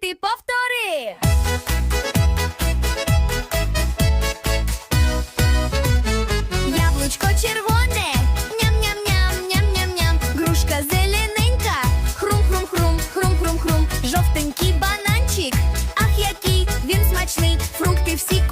Ти повтори. Яблучко червоне, ням-ням-ням, ням-ням-ням, грушка зелененька, хрум-хрум-хрум, хрум-хрум-хрум, жовтенький бананчик, ах який він смачний, фрукти всі